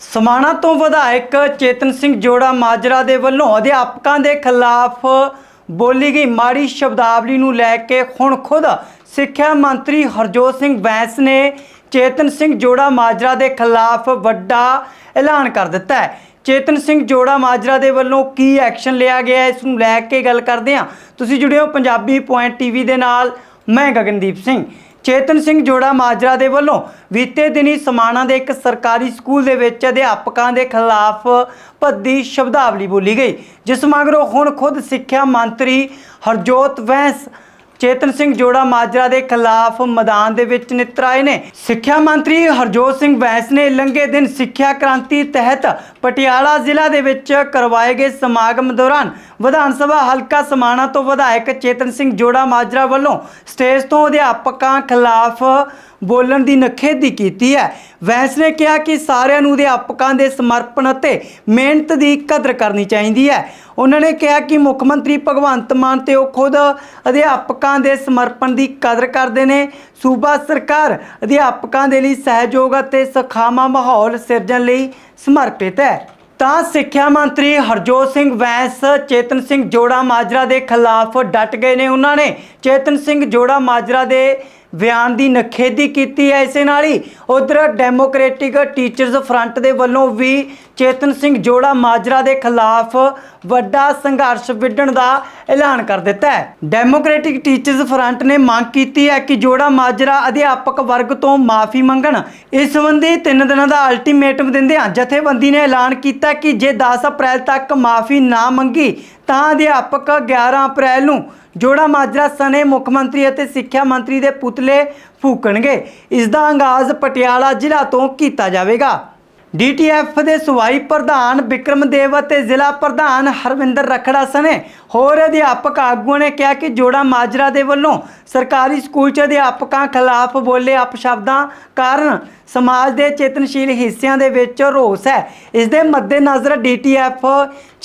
ਸਮਾਣਾ ਤੋਂ ਵਿਧਾਇਕ ਚੇਤਨ ਸਿੰਘ ਜੋੜਾ ਮਾਜਰਾ ਦੇ ਵੱਲੋਂ ਅਧਿਆਪਕਾਂ ਦੇ ਖਿਲਾਫ ਬੋਲੀ ਗਈ ਮਾੜੀ ਸ਼ਬਦਾਵਲੀ ਨੂੰ ਲੈ ਕੇ ਹੁਣ ਖੁਦ ਸਿੱਖਿਆ ਮੰਤਰੀ ਹਰਜੋਤ ਸਿੰਘ ਬੈਂਸ ਨੇ ਚੇਤਨ ਸਿੰਘ ਜੋੜਾ ਮਾਜਰਾ ਦੇ ਖਿਲਾਫ ਵੱਡਾ ਐਲਾਨ ਕਰ ਦਿੱਤਾ ਹੈ। ਚੇਤਨ ਸਿੰਘ ਜੋੜਾ ਮਾਜਰਾ ਦੇ ਵੱਲੋਂ ਕੀ ਐਕਸ਼ਨ ਲਿਆ ਗਿਆ ਹੈ, ਇਸ ਨੂੰ ਲੈ ਕੇ ਗੱਲ ਕਰਦੇ ਹਾਂ। ਤੁਸੀਂ ਜੁੜੇ ਹੋ ਪੰਜਾਬੀ ਪੁਆਇੰਟ ਟੀਵੀ ਦੇ ਨਾਲ ਮੈਂ ਗਗਨਦੀਪ ਸਿੰਘ। ਚੇਤਨ ਸਿੰਘ ਜੋੜਾ ਮਾਜਰਾ ਦੇ ਵੱਲੋਂ ਬੀਤੇ ਦਿਨੀ ਸਮਾਣਾ ਦੇ ਇੱਕ ਸਰਕਾਰੀ ਸਕੂਲ ਦੇ ਵਿੱਚ ਅਧਿਆਪਕਾਂ ਦੇ ਖਿਲਾਫ ਭੱਦੀ ਸ਼ਬਦਾਵਲੀ ਬੋਲੀ ਗਈ, ਜਿਸ ਮਗਰੋਂ ਹੁਣ ਖੁਦ ਸਿੱਖਿਆ ਮੰਤਰੀ ਹਰਜੋਤ ਵੈਂਸ ਚੇਤਨ ਸਿੰਘ ਜੋੜਾ ਮਾਜਰਾ ਦੇ ਖਿਲਾਫ ਮੈਦਾਨ ਦੇ ਵਿੱਚ ਨਿੱਤਰ ਆਏ ਨੇ। ਸਿੱਖਿਆ ਮੰਤਰੀ ਹਰਜੋਤ ਸਿੰਘ ਵੈਂਸ ਨੇ ਲੰਘੇ ਦਿਨ ਸਿੱਖਿਆ ਕ੍ਰਾਂਤੀ ਤਹਿਤ ਪਟਿਆਲਾ ਜ਼ਿਲ੍ਹਾ ਦੇ ਵਿੱਚ ਕਰਵਾਏ ਗਏ ਸਮਾਗਮ ਦੌਰਾਨ ਵਿਧਾਨ ਸਭਾ ਹਲਕਾ ਸਮਾਣਾ ਤੋਂ ਵਿਧਾਇਕ ਚੇਤਨ ਸਿੰਘ ਜੋੜਾ ਮਾਜਰਾ ਵੱਲੋਂ ਸਟੇਜ ਤੋਂ ਅਧਿਆਪਕਾਂ ਖਿਲਾਫ ਬੋਲਣ ਦੀ ਨਖੇਦੀ ਕੀਤੀ ਹੈ। ਵੈਂਸ ਨੇ ਕਿਹਾ ਕਿ ਸਾਰਿਆਂ ਨੂੰ ਅਧਿਆਪਕਾਂ ਦੇ ਸਮਰਪਣ ਅਤੇ ਮਿਹਨਤ ਦੀ ਕਦਰ ਕਰਨੀ ਚਾਹੀਦੀ ਹੈ। ਉਹਨਾਂ ਨੇ ਕਿਹਾ ਕਿ ਮੁੱਖ ਮੰਤਰੀ ਭਗਵੰਤ ਮਾਨ ਤੇ ਉਹ ਖੁਦ ਅਧਿਆਪਕਾਂ ਦੇ ਸਮਰਪਣ ਦੀ ਕਦਰ ਕਰਦੇ ਨੇ। ਸੂਬਾ ਸਰਕਾਰ ਅਧਿਆਪਕਾਂ ਦੇ ਲਈ ਸਹਿਯੋਗ ਅਤੇ ਸਖਾਵਾ ਮਾਹੌਲ ਸਿਰਜਣ ਲਈ ਸਮਰਪਿਤ ਹੈ। ਤਾਂ ਸਿੱਖਿਆ ਮੰਤਰੀ ਹਰਜੋਤ ਸਿੰਘ ਵੈਂਸ, ਚੇਤਨ ਸਿੰਘ ਜੋੜਾ ਮਾਜਰਾ ਦੇ ਖਿਲਾਫ ਡਟ ਗਏ ਨੇ। ਉਹਨਾਂ ਨੇ ਚੇਤਨ ਸਿੰਘ ਜੋੜਾ ਮਾਜਰਾ ਦੇ ਬਿਆਨ ਦੀ ਨਖੇਦੀ ਕੀਤੀ ਹੈ ਇਸੇ ਨਾਲ ਹੀ। ਉਧਰ ਡੈਮੋਕ੍ਰੈਟਿਕ ਟੀਚਰਸ ਫਰੰਟ ਦੇ ਵੱਲੋਂ ਵੀ ਚੇਤਨ ਸਿੰਘ ਜੋੜਾ ਮਾਜਰਾ ਦੇ ਖਿਲਾਫ ਵੱਡਾ ਸੰਘਰਸ਼ ਵਿੱਢਣ ਦਾ ਐਲਾਨ ਕਰ ਦਿੱਤਾ ਹੈ। ਡੈਮੋਕ੍ਰੈਟਿਕ ਟੀਚਰਸ ਫਰੰਟ ਨੇ ਮੰਗ ਕੀਤੀ ਹੈ ਕਿ ਜੋੜਾ ਮਾਜਰਾ ਅਧਿਆਪਕ ਵਰਗ ਤੋਂ ਮਾਫੀ ਮੰਗਣ। ਇਸ ਸੰਬੰਧੀ 3 ਦਿਨਾਂ ਦਾ ਅਲਟੀਮੇਟਮ ਦਿੰਦੇ ਹਾਂ ਜਥੇਬੰਦੀ ਨੇ ਐਲਾਨ ਕੀਤਾ ਕਿ ਜੇ 10 ਅਪ੍ਰੈਲ ਤੱਕ ਮਾਫੀ ਨਾ ਮੰਗੀ ਤਾਂ ਅਧਿਆਪਕ 11 ਅਪ੍ਰੈਲ ਨੂੰ ਜੋੜਾ ਮਾਜਰਾ ਸਨੇ ਮੁੱਖ ਮੰਤਰੀ ਅਤੇ ਸਿੱਖਿਆ ਮੰਤਰੀ ਦੇ ਪੁਤਲੇ ਫੂਕਣਗੇ। ਇਸ ਦਾ ਆਗਾਜ਼ ਪਟਿਆਲਾ ਜ਼ਿਲ੍ਹਾ ਤੋਂ ਕੀਤਾ ਜਾਵੇਗਾ। ਡੀਟੀਐਫ ਦੇ ਸੂਬਾਈ ਪ੍ਰਧਾਨ ਵਿਕਰਮ ਦੇਵ ਅਤੇ ਜ਼ਿਲ੍ਹਾ ਪ੍ਰਧਾਨ ਹਰਵਿੰਦਰ ਰਖੜਾ ਸਣੇ ਹੋਰ ਅਧਿਆਪਕ ਆਗੂਆਂ ਨੇ ਕਿਹਾ ਕਿ ਜੋੜਾ ਮਾਜਰਾ ਦੇ ਵੱਲੋਂ ਸਰਕਾਰੀ ਸਕੂਲ 'ਚ ਅਧਿਆਪਕਾਂ ਖਿਲਾਫ ਬੋਲੇ ਅਪਸ਼ਬਦਾਂ ਕਾਰਨ ਸਮਾਜ ਦੇ ਚੇਤਨਸ਼ੀਲ ਹਿੱਸਿਆਂ ਦੇ ਵਿੱਚ ਰੋਸ ਹੈ। ਇਸ ਦੇ ਮੱਦੇਨਜ਼ਰ ਡੀਟੀਐਫ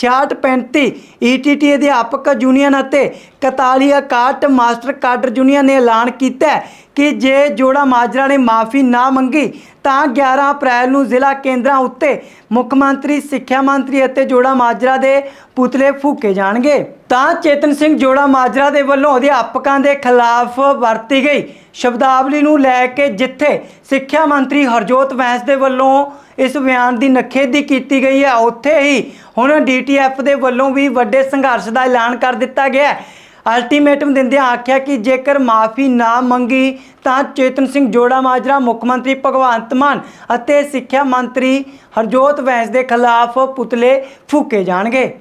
6635 ਈਟੀਟੀ ਅਧਿਆਪਕ ਯੂਨੀਅਨ ਅਤੇ 4161 ਮਾਸਟਰ ਕਾਡਰ ਯੂਨੀਅਨ ਨੇ ਐਲਾਨ ਕੀਤਾ ਕਿ ਜੇ ਜੋੜਾ ਮਾਜਰਾ ਨੇ ਮਾਫੀ ਨਾ ਮੰਗੀ ਤਾਂ 11 ਅਪ੍ਰੈਲ ਨੂੰ ਜ਼ਿਲ੍ਹਾ ਕੇਂਦਰਾਂ ਉੱਤੇ ਮੁੱਖ ਮੰਤਰੀ, ਸਿੱਖਿਆ ਮੰਤਰੀ ਅਤੇ ਜੋੜਾ ਮਾਜਰਾ ਦੇ ਪੁਤਲੇ ਫੂਕੇ ਜਾਣਗੇ। ਤਾਂ ਚੇਤਨ ਸਿੰਘ ਜੋੜਾ ਮਾਜਰਾ ਦੇ ਵੱਲੋਂ ਅਧਿਆਪਕਾਂ ਦੇ ਖਿਲਾਫ ਵਰਤੀ ਗਈ ਸ਼ਬਦਾਵਲੀ ਨੂੰ ਲੈ ਕੇ ਜਿੱਥੇ ਸਿੱਖਿਆ ਮੰਤਰੀ ਹਰਜੋਤ ਵੈਂਸ ਦੇ ਵੱਲੋਂ ਇਸ ਬਿਆਨ ਦੀ ਨਖੇਦੀ ਕੀਤੀ ਗਈ ਹੈ, ਉੱਥੇ ਹੀ ਹੁਣ ਡੀਟੀਐਫ ਦੇ ਵੱਲੋਂ ਵੀ ਵੱਡੇ ਸੰਘਰਸ਼ ਦਾ ਐਲਾਨ ਕਰ ਦਿੱਤਾ ਗਿਆ ਹੈ। ਅਲਟੀਮੇਟਮ ਦਿੰਦਿਆਂ ਆਖਿਆ ਕਿ ਜੇਕਰ ਮਾਫੀ ਨਾ ਮੰਗੀ, ਤਾਂ ਚੇਤਨ ਸਿੰਘ ਜੋੜਾ ਮਾਜਰਾ, ਮੁੱਖ ਮੰਤਰੀ ਭਗਵੰਤ ਮਾਨ ਅਤੇ ਸਿੱਖਿਆ ਮੰਤਰੀ ਹਰਜੋਤ ਵੈਂਸ ਦੇ ਖਿਲਾਫ ਪੁਤਲੇ ਫੂਕੇ ਜਾਣਗੇ।